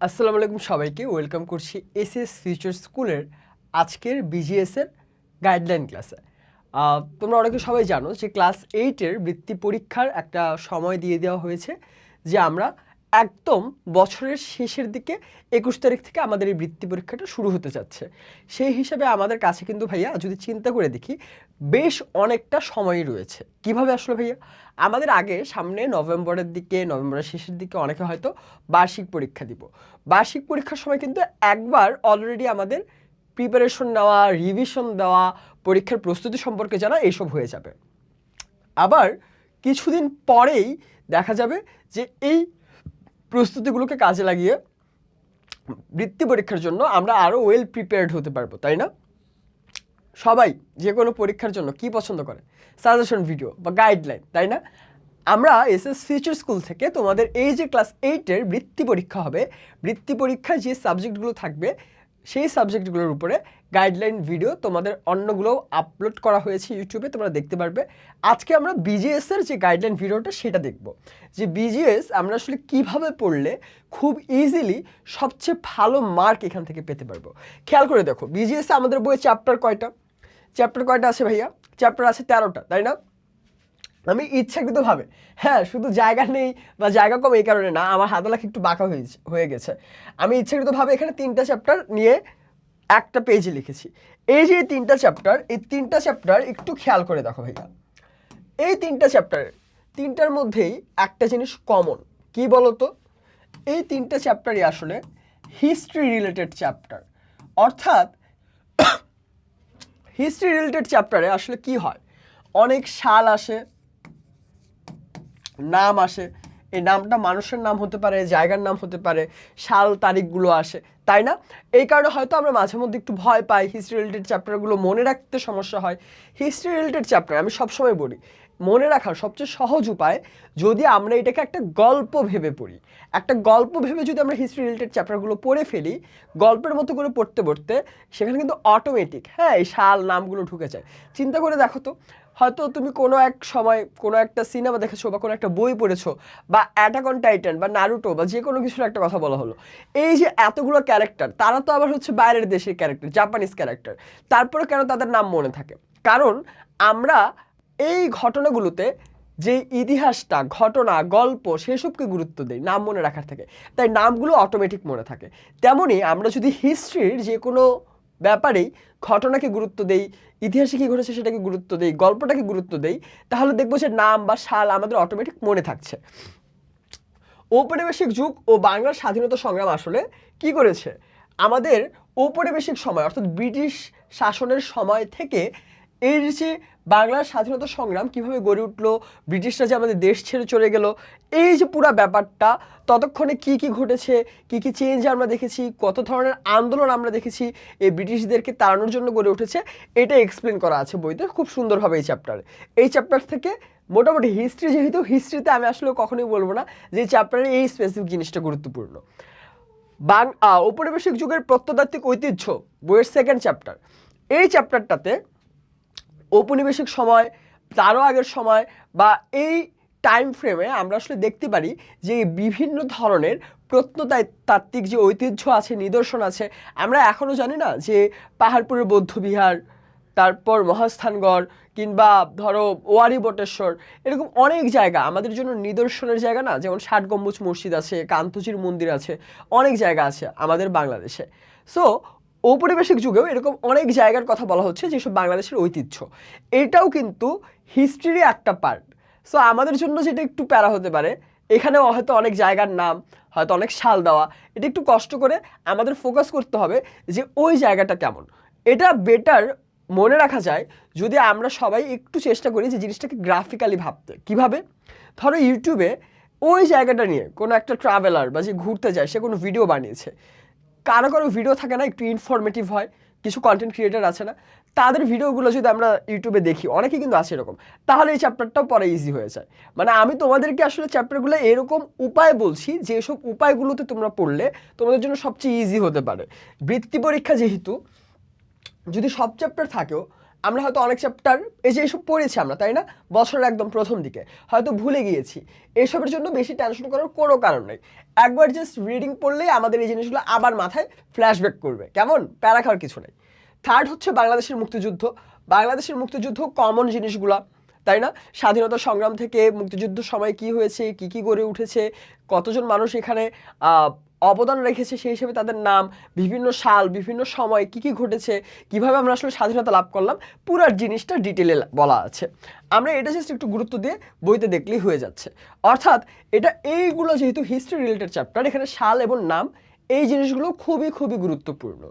আসসালামু আলাইকুম সবাইকে, ওয়েলকাম করছি এসএস ফিউচার স্কুলের আজকের বিজিএসের গাইডলাইন ক্লাসে। তোমরা অনেকে সবাই জানো যে ক্লাস এইটের বৃত্তি পরীক্ষার একটা সময় দিয়ে দেওয়া হয়েছে যে আমরা একদম বছরের শেষের দিকে একুশ তারিখ থেকে আমাদের এই বৃত্তি পরীক্ষাটা শুরু হতে যাচ্ছে। সেই হিসাবে আমাদের কাছে কিন্তু ভাইয়া, যদি চিন্তা করে দেখি, বেশ অনেকটা সময় রয়েছে। কীভাবে আসলে ভাইয়া? আমাদের আগে সামনে নভেম্বরের দিকে, নভেম্বরের শেষের দিকে অনেকে হয়তো বার্ষিক পরীক্ষা দিব। বার্ষিক পরীক্ষার সময় কিন্তু একবার অলরেডি আমাদের প্রিপারেশন নেওয়া রিভিশন দেওয়া, পরীক্ষার প্রস্তুতি সম্পর্কে জানা এইসব হয়ে যাবে। আবার কিছুদিন পরেই দেখা যাবে যে এই প্রস্তুতিগুলোকে কাজে লাগিয়ে বৃত্তি পরীক্ষার জন্য আমরা আরও ওয়েল প্রিপেয়ার্ড হতে পারব, তাই না? সবাই যে কোনো পরীক্ষার জন্য কি পছন্দ করে? সাজেশন ভিডিও বা গাইডলাইন তাই না? আমরা এসএস ফিউচার স্কুল থেকে তোমাদের এই যে ক্লাস এইটের বৃত্তি পরীক্ষা হবে, বৃত্তি পরীক্ষায় যে সাবজেক্টগুলো থাকবে, সেই সাবজেক্টগুলোর উপরে গাইডলাইন ভিডিও তোমাদের অন্যগুলোও আপলোড করা হয়েছে ইউটিউবে তোমরা দেখতে পারবে। আজকে আমরা বিজিএস এর যে গাইডলাইন ভিডিওটা সেটা দেখব। যে বিজিএস আমরা আসলে কীভাবে পড়লে খুব ইজিলি সবচেয়ে ভালো মার্ক এখান থেকে পেতে পারব। খেয়াল করে দেখো বিজিএস আমাদের বইয়ে চ্যাপ্টার কয়টা? চ্যাপ্টার কয়টা আছে ভাইয়া? চ্যাপ্টার আছে তেরোটা, তাই না? আমি ইচ্ছাকৃতভাবে হ্যাঁ শুধু জায়গা নেই বা জায়গা কম, এই কারণে না, আমার হাতলাখ একটু বাঁকা হয়েছে হয়ে গেছে। আমি ইচ্ছাকৃতভাবে এখানে তিনটা চ্যাপ্টার নিয়ে একটা পেজে লিখেছি। এই যে তিনটা চ্যাপ্টার এই তিনটা চ্যাপ্টার একটু খেয়াল করে দেখো ভাইয়া। এই তিনটা চ্যাপ্টার তিনটার মধ্যেই একটা জিনিস কমন কি বলতো? এই তিনটা চ্যাপ্টারই আসলে হিস্ট্রি রিলেটেড চ্যাপ্টার অর্থাৎ হিস্ট্রি রিলেটেড চ্যাপ্টারে আসলে কি হয়? অনেক সাল আসে, নাম আসে এই নামটা মানুষের নাম হতে পারে, জায়গার নাম হতে পারে, সাল তারিখগুলো আসে, তাই না? এই কারণে হয়তো আমরা মাঝে মধ্যে একটু ভয় পাই হিস্ট্রি রিলেটেড চ্যাপ্টারগুলো মনে রাখতে সমস্যা হয়। হিস্ট্রি রিলেটেড চ্যাপ্টার আমি সবসময় বলি মনে রাখার সবচেয়ে সহজ উপায় যদি আমরা এটাকে একটা গল্প ভেবে পড়ি। একটা গল্প ভেবে যদি আমরা হিস্ট্রি রিলেটেড চ্যাপ্টারগুলো পড়ে ফেলি, গল্পের মতো করে পড়তে পড়তে সেখানে কিন্তু অটোমেটিক হ্যাঁ এই সাল নামগুলো ঢুকে যায়। চিন্তা করে দেখো তো, হয়তো তুমি কোনো এক সময় কোনো একটা সিনেমা দেখেছ বা কোনো একটা বই পড়েছো বা অ্যাটাক অন টাইটান বা নারুটো বা যে কোনো কিছুর একটা কথা বলা হলো। এই যে এতগুলো ক্যারেক্টার তারা তো আবার হচ্ছে বাইরের দেশের ক্যারেক্টার জাপানিজ ক্যারেক্টার তারপরে কেন তাদের নাম মনে থাকে? কারণ আমরা এই ঘটনাগুলোতে যে ইতিহাসটা, ঘটনা, গল্প সেসবকে গুরুত্ব দেই নাম মনে রাখার থেকে। তাই নামগুলো অটোমেটিক মনে থাকে। তেমনই আমরা যদি হিস্ট্রির যে কোনো ব্যাপারেই ঘটনাকে গুরুত্ব দেই, ইতিহাসে কী ঘটেছে সেটাকে গুরুত্ব দেই, গল্পটাকে গুরুত্ব দেই, তাহলে দেখব যে নাম বা সাল আমাদের অটোমেটিক মনে থাকছে। ঔপনিবেশিক যুগ ও বাংলার স্বাধীনতা সংগ্রাম আসলে কি করেছে? আমাদের ঔপনিবেশিক সময়, অর্থাৎ ব্রিটিশ শাসনের সময় থেকে এর যে বাংলার স্বাধীনতা সংগ্রাম, কীভাবে গড়ে উঠল, ব্রিটিশরা যে আমাদের দেশ ছেড়ে চলে গেল, এই যে পুরো ব্যাপারটা, ততক্ষণে কি কি ঘটেছে, কি কি চেঞ্জ আমরা দেখেছি, কত ধরনের আন্দোলন আমরা দেখেছি, এই ব্রিটিশদেরকে তাড়ানোর জন্য গড়ে উঠেছে, এটা এক্সপ্লেন করা আছে বইতে, খুব সুন্দরভাবে এই চ্যাপ্টারে এই চ্যাপ্টার থেকে মোটামুটি হিস্ট্রি যেহেতু হিস্ট্রিতে আমি আসলে কখনোই বলব না যে চ্যাপ্টারে এই স্পেসিফিক জিনিসটা গুরুত্বপূর্ণ। বাং ঔপনিবেশিক যুগের প্রত্নতাত্ত্বিক ঐতিহ্য, বইয়ের সেকেন্ড চ্যাপ্টার এই চ্যাপ্টারটাতে ঔপনিবেশিক সময়, তারও আগের সময় বা এই টাইম ফ্রেমে আমরা আসলে দেখতে পারি যে বিভিন্ন ধরনের প্রত্নতাত্ত্বিক যে ঐতিহ্য আছে, নিদর্শন আছে, আমরা এখনও জানি না যে পাহাড়পুরের বৌদ্ধবিহার তারপর মহাস্থানগড় কিংবা ধরো ওয়ারি বটেশ্বর, এরকম অনেক জায়গা আমাদের জন্য নিদর্শনের জায়গা না, যেমন ষাট গম্বুজ মসজিদ আছে, কান্তজির মন্দির আছে, অনেক জায়গা আছে আমাদের বাংলাদেশে। সো ঔপনিবেশিক যুগেও এরকম অনেক জায়গার কথা বলা হচ্ছে যেসব বাংলাদেশের ঐতিহ্য। এটাও কিন্তু হিস্ট্রিরই একটা পার্ট সো আমাদের জন্য যেটা একটু প্যারা হতে পারে, এখানেও হয়তো অনেক জায়গার নাম, হয়তো অনেক সাল দেওয়া, এটা একটু কষ্ট করে আমাদের ফোকাস করতে হবে যে ওই জায়গাটা কেমন। এটা বেটার মনে রাখা যায় যদি আমরা সবাই একটু চেষ্টা করি যে জিনিসটাকে গ্রাফিক্যালি ভাবতে। কীভাবে? ধরো ইউটিউবে ওই জায়গাটা নিয়ে কোনো একটা ট্রাভেলার বা যে ঘুরতে যায়, সে কোনো ভিডিও বানিয়েছে। কারও কারও ভিডিও থাকে না, একটু ইনফরমেটিভ হয়, কিছু কন্টেন্ট ক্রিয়েটার আছে না, তাদের ভিডিওগুলো যদি আমরা ইউটিউবে দেখি, অনেকেই কিন্তু আছে এরকম, তাহলে এই চ্যাপ্টারটাও পরে ইজি হয়ে যায়। মানে আমি তোমাদেরকে আসলে চ্যাপ্টারগুলো এরকম উপায় বলছি যেসব উপায়গুলোতে তোমরা পড়লে তোমাদের জন্য সবচেয়ে ইজি হতে পারে। বৃত্তি পরীক্ষা যেহেতু, যদি সব চ্যাপ্টার থাকেও আমরা হয়তো অনেক চ্যাপ্টার এই যে এইসব পড়েছি আমরা, তাই না? বছরের একদম প্রথম দিকে। হয়তো ভুলে গিয়েছি। এইসবের জন্য বেশি টেনশন করার কোনো কারণ নেই। একবার জাস্ট রিডিং পড়লেই আমাদের এই জিনিসগুলো আবার মাথায় ফ্ল্যাশব্যাক করবে। কেমন? প্যারা খাওয়ার কিছু নেই। থার্ড হচ্ছে বাংলাদেশের মুক্তিযুদ্ধ। বাংলাদেশের মুক্তিযুদ্ধ কমন জিনিসগুলা, তাই না? স্বাধীনতা সংগ্রাম থেকে মুক্তিযুদ্ধ সময় কি হয়েছে, কি কি গড়ে উঠেছে, কতজন মানুষ এখানে অবদান রেখেছে সেই হিসেবে তাদের নাম, বিভিন্ন সাল, বিভিন্ন সময়, কি কি ঘটেছে, কীভাবে আমরা আসলে স্বাধীনতা লাভ করলাম, পুরার জিনিসটা ডিটেলে বলা আছে। আমরা এটা জাস্ট একটু গুরুত্ব দিয়ে বইতে দেখলেই হয়ে যাচ্ছে। অর্থাৎ এটা এইগুলো যেহেতু হিস্ট্রি রিলেটেড চ্যাপ্টার এখানে সাল এবং নাম, এই জিনিসগুলো খুবই খুবই গুরুত্বপূর্ণ।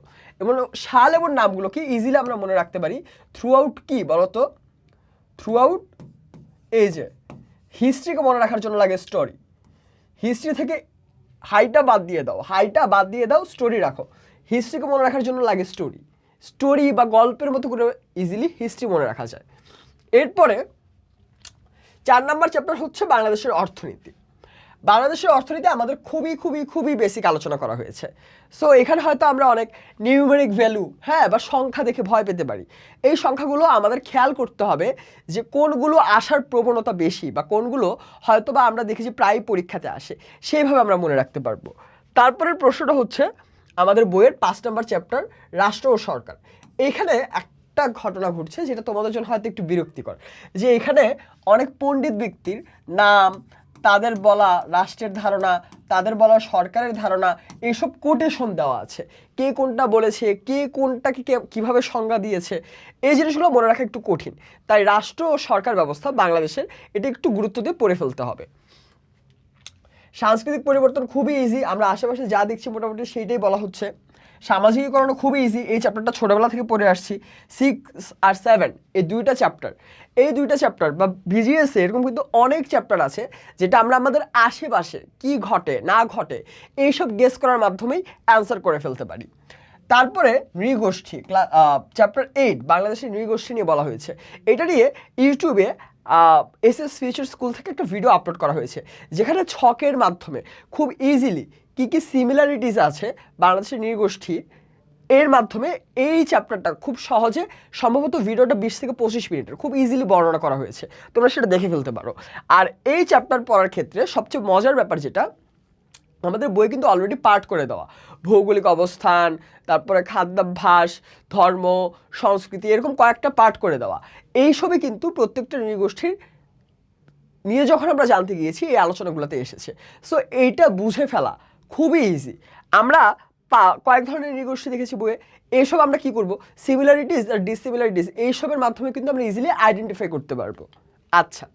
এবং সাল এবং নামগুলোকে ইজিলি আমরা মনে রাখতে পারি থ্রু আউট কি বলতো? থ্রু আউট এই যে হিস্ট্রিকে মনে রাখার জন্য লাগে স্টোরি হিস্ট্রি থেকে হাইটা বাদ দিয়ে দাও। হাইটা বাদ দিয়ে দাও স্টোরি রাখো। হিস্ট্রিকে মনে রাখার জন্য লাগে স্টোরি স্টোরি বা গল্পের মতো করে ইজিলি হিস্ট্রি মনে রাখা যায়। এরপরে, চার নম্বর চ্যাপ্টার হচ্ছে বাংলাদেশের অর্থনীতি। বাংলাদেশের অর্থনীতি আমাদের খুবই খুবই খুবই বেসিক আলোচনা করা হয়েছে। সো এখানে হয়তো আমরা অনেক নিউমেরিক ভ্যালু হ্যাঁ বা সংখ্যা দেখে ভয় পেতে পারি। এই সংখ্যাগুলো আমাদের খেয়াল করতে হবে যে কোনগুলো আসার প্রবণতা বেশি বা কোনগুলো হয়তো বা আমরা দেখেছি প্রায় পরীক্ষাতে আসে। সেইভাবে আমরা মনে রাখতে পারব। তারপরের প্রশ্নটা হচ্ছে আমাদের বইয়ের পাঁচ নম্বর চ্যাপ্টার রাষ্ট্র ও সরকার। এখানে একটা ঘটনা ঘটছে যেটা তোমাদের জন্য হয়তো একটু বিরক্তিকর। যে এখানে অনেক পণ্ডিত ব্যক্তির নাম তাদের বলা রাষ্ট্রের ধারণা, তাদের বলা সরকারের ধারণা এইসব কোটেশন দেওয়া আছে। কে কোনটা বলেছে, কে কোনটাকে কীভাবে সংজ্ঞা দিয়েছে, এই জিনিসগুলো মনে রাখা একটু কঠিন। তাই রাষ্ট্র ও সরকার ব্যবস্থা বাংলাদেশের এটা একটু গুরুত্ব দিয়ে পড়ে ফেলতে হবে। সাংস্কৃতিক পরিবর্তন খুবই ইজি আমরা আশেপাশে যা দেখছি মোটামুটি সেইটাই বলা হচ্ছে। সামাজিকীকরণ খুবই ইজি এই চ্যাপ্টারটা ছোটোবেলা থেকে পড়ে আসছি। সিক্স আর সেভেন এই দুইটা চ্যাপ্টার এই দুইটা চ্যাপ্টার বা ভিজিএস এরকম কিন্তু অনেক চ্যাপ্টার আছে, যেটা আমরা আমাদের আশেপাশে কি ঘটে, না ঘটে, এইসব গেস করার মাধ্যমেই অ্যান্সার করে ফেলতে পারি। তারপরে নৃগোষ্ঠী চ্যাপ্টার এইট বাংলাদেশের নৃগোষ্ঠী নিয়ে বলা হয়েছে। এটা নিয়ে ইউটিউবে এস এস ফিউচার স্কুল থেকে একটা ভিডিও আপলোড করা হয়েছে, যেখানে ছকের মাধ্যমে খুব ইজিলি কী কী সিমিলারিটিস আছে বাংলাদেশের নৃগোষ্ঠী, এর মাধ্যমে এই চ্যাপ্টারটা খুব সহজে সম্ভবত ভিডিওটা বিশ থেকে পঁচিশ মিনিটের, খুব ইজিলি বর্ণনা করা হয়েছে। তোমরা সেটা দেখে ফেলতে পারো। আর এই চ্যাপ্টার পড়ার ক্ষেত্রে সবচেয়ে মজার ব্যাপার যেটা, আমাদের বই কিন্তু অলরেডি পার্ট করে দেওয়া। ভৌগোলিক অবস্থান, তারপরে খাদ্যাভ্যাস, ধর্ম, সংস্কৃতি, এরকম কয়েকটা পার্ট করে দেওয়া। এইসবই কিন্তু প্রত্যেকটা নৃগোষ্ঠীর নিয়ে যখন আমরা জানতে গিয়েছি, এই আলোচনাগুলোতে এসেছে। সো এইটা বুঝে ফেলা খুবই ইজি আমরা পা- কয়েক ধরনের নৃগোষ্ঠী দেখেছি বইয়ে। এইসব আমরা কি করব? সিমিলারিটিস আর ডিসিমিলারিটিস এইসবের মাধ্যমে কিন্তু আমরা ইজিলি আইডেন্টিফাই করতে পারব। আচ্ছা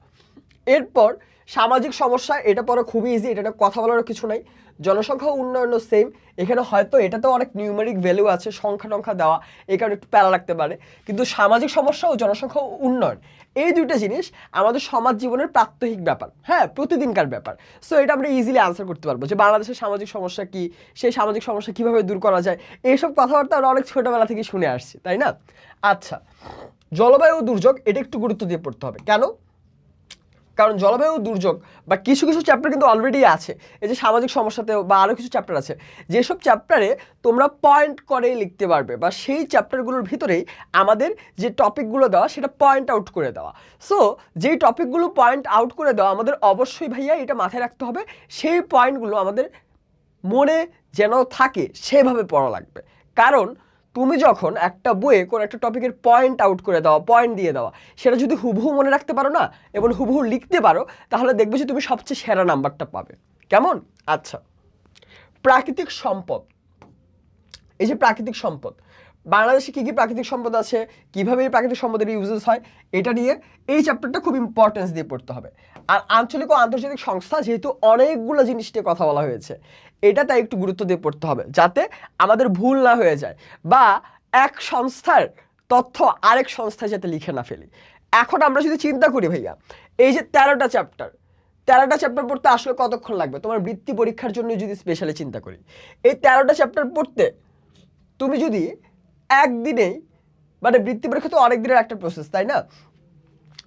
এরপর সামাজিক সমস্যা, এটা পরে খুবই ইজি এটা কথা বলারও কিছু নাই। জনসংখ্যা উন্নয়ন সেম এখানে হয়তো এটাতেও অনেক নিউমেরিক ভ্যালু আছে সংখ্যা টংখ্যা দেওয়া এই কারণে একটু প্যারা লাগতে পারে। কিন্তু সামাজিক সমস্যা ও জনসংখ্যা উন্নয়ন এই দুইটা জিনিস আমাদের সমাজ জীবনের প্রাত্যহিক ব্যাপার হ্যাঁ প্রতিদিনকার ব্যাপার। সো এটা আমরা ইজিলি আনসার করতে পারব যে বাংলাদেশের সামাজিক সমস্যা কি, সেই সামাজিক সমস্যা কীভাবে দূর করা যায়, এইসব কথাবার্তা আমরা অনেক ছোটোবেলা থেকে শুনে আসছি, তাই না? আচ্ছা জলবায়ু দুর্যোগ, এটা একটু গুরুত্ব দিয়ে পড়তে হবে। কেন? কারণ জলবায়ু দুর্যোগ বা কিছু কিছু চ্যাপ্টার কিন্তু অলরেডি আছে। এই যে সামাজিক সমস্যাতে বা আরও কিছু চ্যাপ্টার আছে। যেসব চ্যাপ্টারে তোমরা পয়েন্ট করে লিখতে পারবে বা সেই চ্যাপ্টারগুলোর ভিতরেই আমাদের যে টপিকগুলো দেওয়া সেটা পয়েন্ট আউট করে দেওয়া। সো যেই টপিকগুলো পয়েন্ট আউট করে দেওয়া আমাদের অবশ্যই ভাইয়া এটা মাথায় রাখতে হবে। সেই পয়েন্টগুলো আমাদের মনে যেন থাকে সেভাবে পড়া লাগবে। কারণ তুমি যখন একটা বইয়ে কোনো একটা টপিকের পয়েন্ট আউট করে দেওয়া পয়েন্ট দিয়ে দেওয়া সেটা যদি হুবহু মনে রাখতে পারো না, এবং হুবহু লিখতে পারো, তাহলে দেখবে যে তুমি সবচেয়ে সেরা নাম্বারটা পাবে। কেমন? আচ্ছা। প্রাকৃতিক সম্পদ। এই যে প্রাকৃতিক সম্পদ, বাংলাদেশে কী কী প্রাকৃতিক সম্পদ আছে? কীভাবে এই প্রাকৃতিক সম্পদের ইউজেস হয়? এটা নিয়ে এই চ্যাপ্টারটা খুব ইম্পর্টেন্স দিয়ে পড়তে হবে। আর আঞ্চলিক ও আন্তর্জাতিক সংস্থা যেহেতু অনেকগুলো জিনিস নিয়ে কথা বলা হয়েছে এটা তাই একটু গুরুত্ব দিয়ে পড়তে হবে, যাতে আমাদের ভুল না হয়ে যায় বা এক সংস্থার তথ্য আরেক সংস্থায় যাতে লিখে না ফেলি। এখন আমরা যদি চিন্তা করি ভাইয়া, এই যে তেরোটা চ্যাপ্টার তেরোটা চ্যাপ্টার পড়তে আসলে কতক্ষণ লাগবে? তোমার বৃত্তি পরীক্ষার জন্য যদি স্পেশালি চিন্তা করি। এই তেরোটা চ্যাপ্টার পড়তে তুমি যদি একদিনেই মানে বৃত্তি পরীক্ষা তো অনেক দিনের একটা প্রসেস তাই না?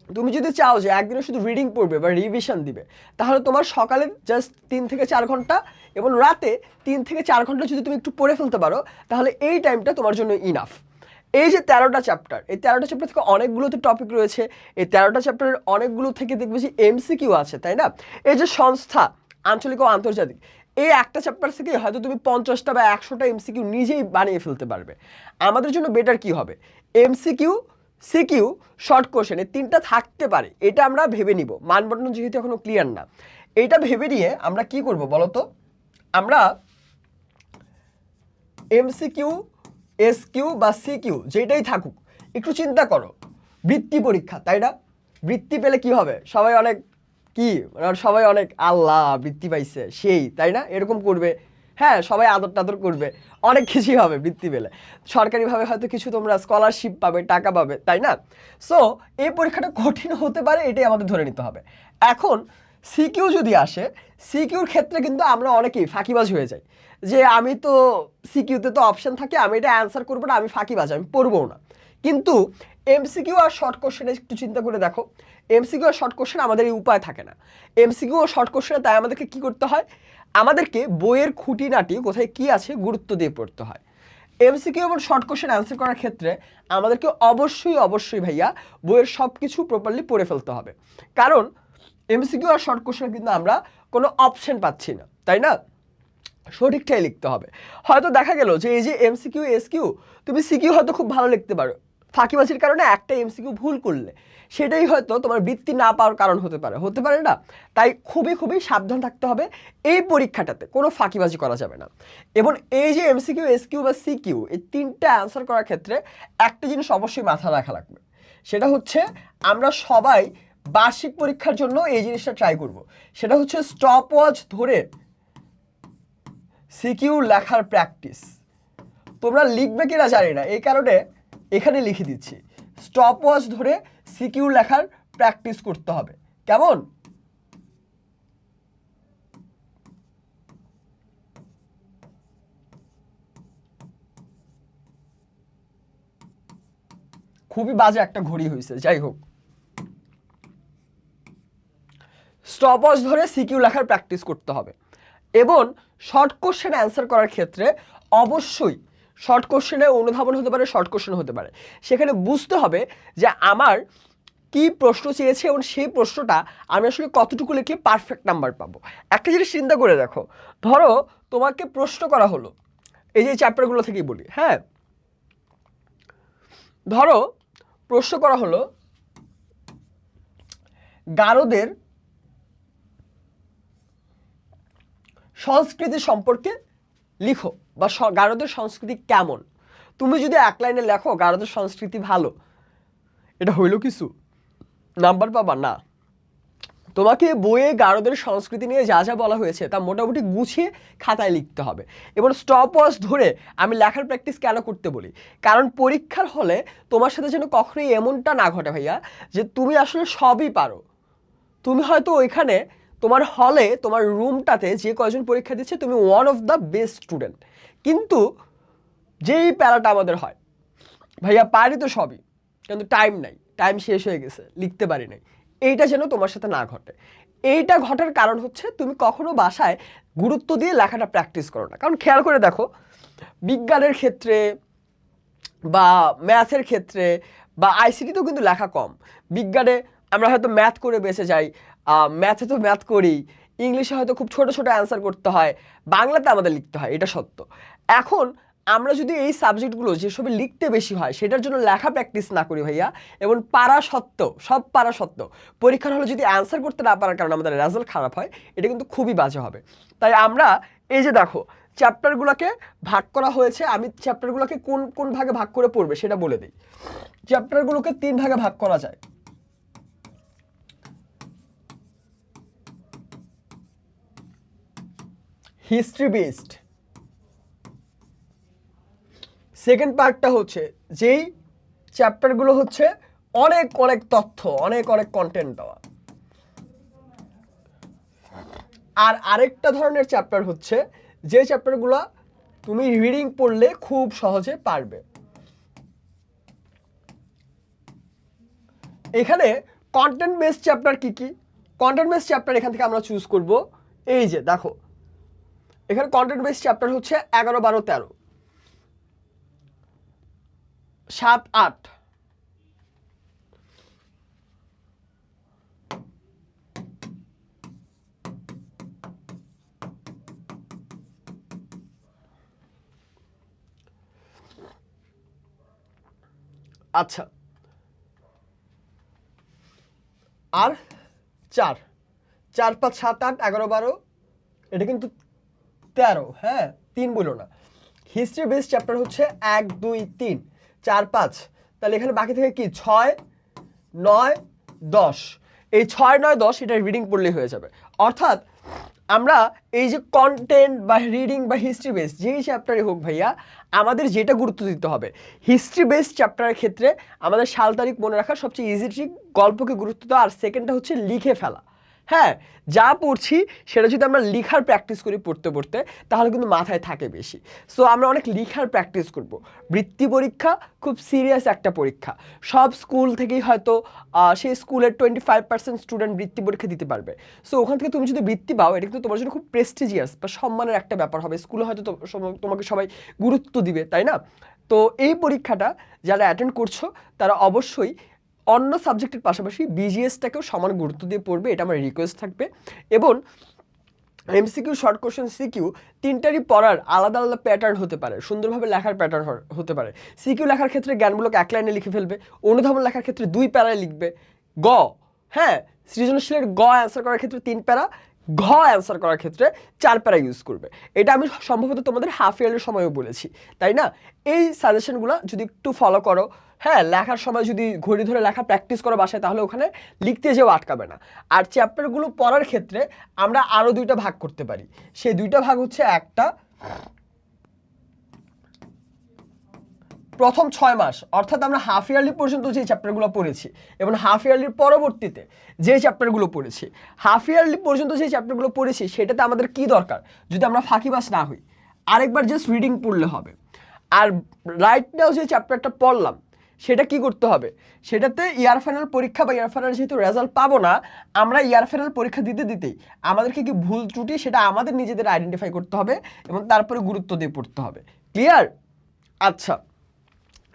তুমি যদি চাও যে একদিনে শুধু রিডিং পড়বে বা রিভিশন দিবে, তাহলে তোমার সকালে জাস্ট তিন থেকে চার ঘণ্টা এবং রাতে তিন থেকে চার ঘণ্টা যদি তুমি একটু পড়ে ফেলতে পারো, তাহলে এই টাইমটা তোমার জন্য ইনাফ এই যে তেরোটা চ্যাপ্টার এই তেরোটা চ্যাপ্টার থেকে অনেকগুলোতে টপিক রয়েছে, এই তেরোটা চ্যাপ্টারের অনেকগুলো থেকে দেখবে যে এমসিকিউ আছে, তাই না? এই যে সংস্থা, আঞ্চলিক ও আন্তর্জাতিক, এই একটা চ্যাপ্টার থেকে হয়তো তুমি পঞ্চাশটা বা একশোটা এমসিকিউ নিজেই বানিয়ে ফেলতে পারবে। আমাদের জন্য বেটার কি হবে? এমসিকিউ সিকিউ শর্ট কোশ্চেন তিনটা থাকতে পারে, এটা আমরা ভেবে নিব। মানবন্টন যেহেতু এখনও ক্লিয়ার না। এটা ভেবে নিয়ে আমরা কি করব বলো তো? আমরা এমসিকিউ, এসকিউ বা সিকিউ যেটাই থাকুক, একটু চিন্তা করো। বৃত্তি পরীক্ষা, তাই না? বৃত্তি পেলে কি হবে? সবাই অনেক কি? সবাই অনেক, আল্লাহ, বৃত্তি পাইছে, সেই, তাই না? এরকম করবে। হ্যাঁ সবাই আদর টাদর করবে। অনেক কিছুই হবে বৃত্তি পেলে। সরকারিভাবে হয়তো কিছু তোমরা স্কলারশিপ পাবে, টাকা পাবে, তাই না? সো এই পরীক্ষাটা কঠিন হতে পারে, এটাই আমাদের ধরে নিতে হবে। এখন সিকিউ যদি আসে সিকিউর ক্ষেত্রে কিন্তু আমরা অনেকেই ফাঁকিবাজ হয়ে যাই। যে আমি তো সিকিউতে তো অপশন থাকে, আমি এটা অ্যান্সার করব না, আমি ফাঁকিবাজ, আমি পড়ব না। কিন্তু এমসিকিউ আর শর্ট কোশ্চেনে একটু চিন্তা করে দেখো। এমসিকিউ আর শর্ট কোশ্চেন আমাদের এই উপায় থাকে না। এমসিকিউ ও শর্ট কোশ্চেনে তাই আমাদেরকে কী করতে হয়? আমাদেরকে বইয়ের খুঁটিনাটি কোথায় কি আছে গুরুত্ব দিয়ে পড়তে হয়। এমসিকিউ এবং শর্ট কোশ্চেন অ্যান্সার করার ক্ষেত্রে আমাদেরকে অবশ্যই অবশ্যই ভাইয়া বইয়ের সব কিছু প্রপারলি পড়ে ফেলতে হবে। কারণ এমসিকিউ আর শর্ট কোশ্চেন কিন্তু আমরা কোনো অপশন পাচ্ছি না, তাই না? সঠিকটাই লিখতে হবে। হয়তো দেখা গেল যে এই যে এমসিকিউ এসকিউ তুমি সিকিউ হয়তো খুব ভালো লিখতে পারো। ফাঁকিবাজির কারণে একটা এমসিকিউ ভুল করলে, সেটাই হয়তো তোমার বৃত্তি না পাওয়ার কারণ হতে পারে। হতে পারে না। তাই খুবই খুবই সাবধান থাকতে হবে। এই পরীক্ষাটাতে কোনো ফাঁকিবাজি করা যাবে না। এবং এই যে এমসিকিউ, এসকিউ বা সিকিউ, এই তিনটা অ্যান্সার করার ক্ষেত্রে একটা জিনিস অবশ্যই মাথা রাখা লাগবে। সেটা হচ্ছে, আমরা সবাই বার্ষিক পরীক্ষার জন্য এই জিনিসটা ট্রাই করব। সেটা হচ্ছে স্টপ ওয়াচ ধরে সিকিউ লেখার প্র্যাকটিস তোমরা লিখবে কিনা জানি না। এই কারণে এখানে লিখে দিচ্ছি স্টপ ওয়াচ ধরে সিকিউ লেখার প্র্যাকটিস করতে হবে। কেমন? খুবই বাজে একটা ঘড়ি হয়েছে, যাই হোক। স্টপওয়াচ ধরে সিকিউ লেখার প্র্যাকটিস করতে হবে। এবং শর্ট কোশ্চেন অ্যান্সার করার ক্ষেত্রে অবশ্যই শর্ট কোশ্চেনে অনুধাবন হতে পারে শর্ট কোশ্চেন হতে পারে। সেখানে বুঝতে হবে যে আমার কি প্রশ্ন চেয়েছে এবং সেই প্রশ্নটা আমি আসলে কতটুকু লিখলে পারফেক্ট নাম্বার পাবো। একটা জিনিস চিন্তা করে দেখো, ধরো তোমাকে প্রশ্ন করা হলো, এই যে চ্যাপ্টারগুলো থেকেই বলি হ্যাঁ? ধরো প্রশ্ন করা হলো, গারদের সংস্কৃতি সম্পর্কে লিখো। বা গারদের সংস্কৃতি কেমন? তুমি যদি এক লাইনে লেখো, গারদের সংস্কৃতি ভালো। এটা হইল কিছু? নাম্বার পাবা? না। তোমাকে বইয়ে গারদের সংস্কৃতি নিয়ে যা যা বলা হয়েছে, তা মোটামুটি গুছিয়ে খাতায় লিখতে হবে। এবং স্টপ ওয়াচ ধরে আমি লেখার প্র্যাকটিস কেন করতে বলি? কারণ পরীক্ষার হলে তোমার সাথে যেন কখনোই এমনটা না ঘটে ভাইয়া, যে তুমি আসলে সবই পারো। তুমি হয়তো ওইখানে তোমার হলে তোমার রুমটাতে যে কয়জন পরীক্ষা দিচ্ছে, তুমি one of the best student কিন্তু যেই প্যারাটা আমাদের হয়, ভাইয়া পারি তো সবই, কিন্তু টাইম নাই টাইম শেষ হয়ে গেছে, লিখতে পারি নাই। এইটা যেন তোমার সাথে না ঘটে। এইটা ঘটার কারণ হচ্ছে তুমি কখনো বাসায় গুরুত্ব দিয়ে লেখাটা প্র্যাকটিস করো না। কারণ খেয়াল করে দেখো, বিজ্ঞানের ক্ষেত্রে বা ম্যাথের ক্ষেত্রে বা আইসিটিতেও কিন্তু লেখা কম। বিজ্ঞানে আমরা হয়তো ম্যাথ করে বেঁচে যাই ম্যাথে তো ম্যাথ করি, ইংলিশে হয়তো খুব ছোট ছোট অ্যান্সার করতে হয়, বাংলাতে আমাদের লিখতে হয়, এটা সত্য। এখন আমরা যদি এই সাবজেক্টগুলো যেসবে লিখতে বেশি হয়, সেটার জন্য লেখা প্র্যাকটিস না করি ভাইয়া, এবং পারা সত্ত্বেও, সব পারা সত্ত্বেও, পরীক্ষার হলে যদি অ্যান্সার করতে না পারার কারণে আমাদের রেজাল্ট খারাপ হয়, এটা কিন্তু খুবই বাজে হবে। তাই আমরা এই যে দেখো চ্যাপ্টারগুলোকে ভাগ করা হয়েছে, আমি চ্যাপ্টারগুলোকে কোন কোন ভাগে ভাগ করে পড়বে সেটা বলে দিই। চ্যাপ্টারগুলোকে তিন ভাগে ভাগ করা যায়। হিস্ট্রি বেসড সেকেন্ড পার্টটা হচ্ছে যেই চ্যাপ্টারগুলো হচ্ছে অনেক অনেক তথ্য, অনেক অনেক কন্টেন্ট দেওয়া। আর আরেকটা ধরনের চ্যাপ্টার হচ্ছে যে চ্যাপ্টারগুলো তুমি রিডিং পড়লে খুব সহজে পারবে। এখানে কন্টেন্ট বেস চ্যাপ্টার কি কি? কন্টেন্ট বেস চ্যাপ্টার এখান থেকে আমরা চুজ করব। এই যে, দেখো, এখানে কন্টেন্ট বেস চ্যাপ্টার হচ্ছে এগারো, বারো, তেরো। সাত আট। আচ্ছা। আর চার। চার, পাঁচ, সাত, আট, এগারো, বারো, এটা কিন্তু তেরো হ্যাঁ তিন বলো না। হিস্ট্রি বেস চ্যাপ্টার হচ্ছে এক, দুই, তিন। চার, পাঁচ। তাহলে এখানে বাকি থেকে কি? ছয়, নয়, দশ। এই ছয়, নয়, দশ এটা রিডিং পড়লেই হয়ে যাবে। অর্থাৎ আমরা এই যে কন্টেন্ট বা রিডিং বা হিস্ট্রি বেস যেই চ্যাপ্টারে হোক ভাইয়া, আমাদের যেটা গুরুত্ব দিতে হবে হিস্ট্রি বেস চ্যাপ্টারের ক্ষেত্রে আমাদের সাল তারিখ মনে রাখা সবচেয়ে ইজি ট্রিক গল্পকে গুরুত্ব দেওয়া, আর সেকেন্ডটা হচ্ছে লিখে ফেলা। হ্যাঁ যা পড়ছি সেটা যদি আমরা লিখার প্র্যাকটিস করি পড়তে পড়তে, তাহলে কিন্তু মাথায় থাকে বেশি। সো আমরা অনেক লিখার প্র্যাকটিস করব। বৃত্তি পরীক্ষা খুব সিরিয়াস একটা পরীক্ষা। সব স্কুল থেকেই হয়তো সেই স্কুলের টোয়েন্টি ফাইভ পার্সেন্ট স্টুডেন্ট বৃত্তি পরীক্ষা দিতে পারবে। সো ওখান থেকে তুমি যদি বৃত্তি পাও, এটা কিন্তু তোমার জন্য খুব প্রেস্টিজিয়াস বা সম্মানের একটা ব্যাপার হবে। স্কুলে হয়তো তোমাকে সবাই গুরুত্ব দিবে, তাই না? তো এই পরীক্ষাটা যারা অ্যাটেন্ড করছ, তারা অবশ্যই অন্য সাবজেক্টের পাশাপাশি বিজিএসটাকেও সমান গুরুত্ব দিয়ে পড়বে, এটা আমার রিকোয়েস্ট থাকবে। এবং এমসিকিউ শর্ট কোশ্চেন সিকিউ তিনটারই পড়ার আলাদা আলাদা প্যাটার্ন হতে পারে, সুন্দরভাবে লেখার প্যাটার্ন হতে পারে। সিকিউ লেখার ক্ষেত্রে জ্ঞানমূলক এক লাইনে লিখে ফেলবে, অনুধাবন লেখার ক্ষেত্রে দুই প্যারায় লিখবে, গ হ্যাঁ সৃজনশীলের গ অ্যান্সার করার ক্ষেত্রে তিন প্যারা ঘ অ্যান্সার করার ক্ষেত্রে চার প্যারা ইউজ করবে। এটা আমি সম্ভবত তোমাদের হাফ ইয়ারের সময়ও বলেছি, তাই না? এই সাজেশনগুলো যদি একটু ফলো করো হ্যাঁ লেখার সময় যদি ঘড়ি ধরে লেখা প্র্যাকটিস করো বাসায়, তাহলে ওখানে লিখতে যেও আটকাবে না। আর চ্যাপ্টারগুলো পড়ার ক্ষেত্রে আমরা আরও দুইটা ভাগ করতে পারি। সেই দুইটা ভাগ হচ্ছে একটা প্রথম ছয় মাস, অর্থাৎ আমরা হাফ ইয়ারলি পর্যন্ত যে চ্যাপ্টারগুলো পড়েছি এবং হাফ ইয়ারলির পরবর্তীতে যে চ্যাপ্টারগুলো পড়েছি হাফ ইয়ারলি পর্যন্ত যে চ্যাপ্টারগুলো পড়েছি, সেটাতে আমাদের কি দরকার? যদি আমরা ফাঁকি ফাঁকিবাস না হই, আরেকবার জাস্ট রিডিং পড়লে হবে। আর রাইট নাও যে চ্যাপ্টারটা পড়লাম, সেটা কি করতে হবে? সেটাতে ইয়ার ফাইনাল পরীক্ষা বা ইয়ার ফাইনাল যেহেতু রেজাল্ট পাবো না, আমরা ইয়ার ফাইনাল পরীক্ষা দিতে দিতেই আমাদেরকে কি ভুল ত্রুটি সেটা আমাদের নিজেদের আইডেন্টিফাই করতে হবে এবং তারপরে গুরুত্ব দিয়ে পড়তে হবে। ক্লিয়ার আচ্ছা।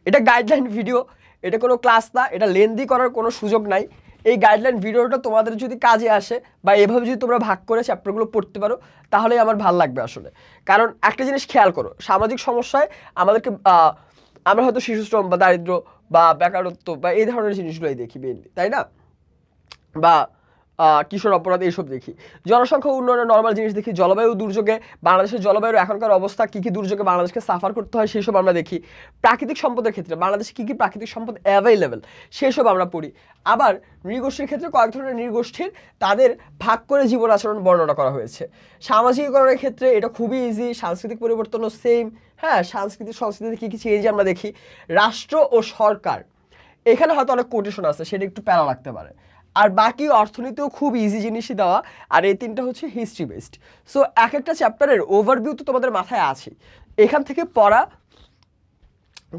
এটা গাইডলাইন ভিডিও এটা কোনো ক্লাস না, এটা লেন্দি করার কোনো সুযোগ নাই। এই গাইডলাইন ভিডিওটা তোমাদের যদি কাজে আসে বা এভাবে যদি তোমরা ভাগ করে চ্যাপ্টারগুলো পড়তে পারো তাহলেই আমার ভালো লাগবে আসলে। কারণ একটা জিনিস খেয়াল করো, সামাজিক সমস্যায় আমাদেরকে আমরা হয়তো শিশুশ্রম বা দারিদ্র বা বেকারত্ব বা এই ধরনের জিনিসগুলোই দেখি মেনলি তাই না? বা কিশোর অপরাধ এইসব দেখি। জনসংখ্যা উন্নয়নের নর্মাল জিনিস দেখি, জলবায়ু দুর্যোগে, বাংলাদেশের জলবায়ুর এখনকার অবস্থা, কী কী দুর্যোগে বাংলাদেশকে সাফার করতে হয় সেসব আমরা দেখি। প্রাকৃতিক সম্পদের ক্ষেত্রে, বাংলাদেশে কী কী প্রাকৃতিক সম্পদ অ্যাভেলেবেল সেসব আমরা পড়ি। আবার নৃগোষ্ঠীর ক্ষেত্রে কয়েক ধরনের নৃগোষ্ঠীর, তাদের ভাগ করে জীবন আচরণ বর্ণনা করা হয়েছে। সামাজিকীকরণের ক্ষেত্রে এটা খুবই ইজি সাংস্কৃতিক পরিবর্তনও সেম হ্যাঁ সাংস্কৃতিক সংস্কৃতিতে কী কী চেঞ্জ আমরা দেখি? রাষ্ট্র ও সরকার, এখানে হয়তো অনেক কোটেশন আছে, সেটা একটু প্যারা লাগতে পারে। আর বাকি অর্থনীতিও খুব ইজি জিনিসই দেওয়া, আর এই তিনটা হচ্ছে হিস্ট্রি বেসড সো এক একটা চ্যাপ্টারের ওভারভিউ তো তোমাদের মাথায় আছে এখান থেকে পড়া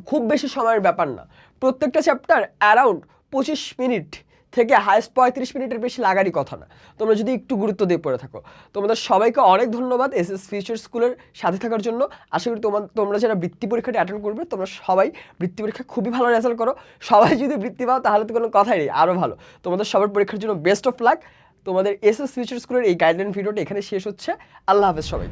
খুব বেশি সময়ের ব্যাপার না। প্রত্যেকটা চ্যাপ্টার অ্যারাউন্ড পঁচিশ মিনিট থেকে হাইস্ট পঁয়ত্রিশ মিনিটের বেশি লাগারই কথা না। তোমরা যদি একটু গুরুত্ব দিয়ে পড়ে থাকো। তোমাদের সবাইকে অনেক ধন্যবাদ এস এস ফিউচার স্কুলের সাথে থাকার জন্য। আশা করি তোমার তোমরা যারা বৃত্তি পরীক্ষাটা অ্যাটেন্ড করবে, তোমরা সবাই বৃত্তি পরীক্ষা খুবই ভালো রেজাল্ট করো। সবাই যদি বৃত্তি পাও, তাহলে তো কোনো কথাই নেই আরও ভালো। তোমাদের সবার পরীক্ষার জন্য বেস্ট অফ লাক তোমাদের এস এস ফিউচার স্কুলের এই গাইডলাইন ভিডিওটা এখানে শেষ হচ্ছে। আল্লাহ হাফেজ সবাই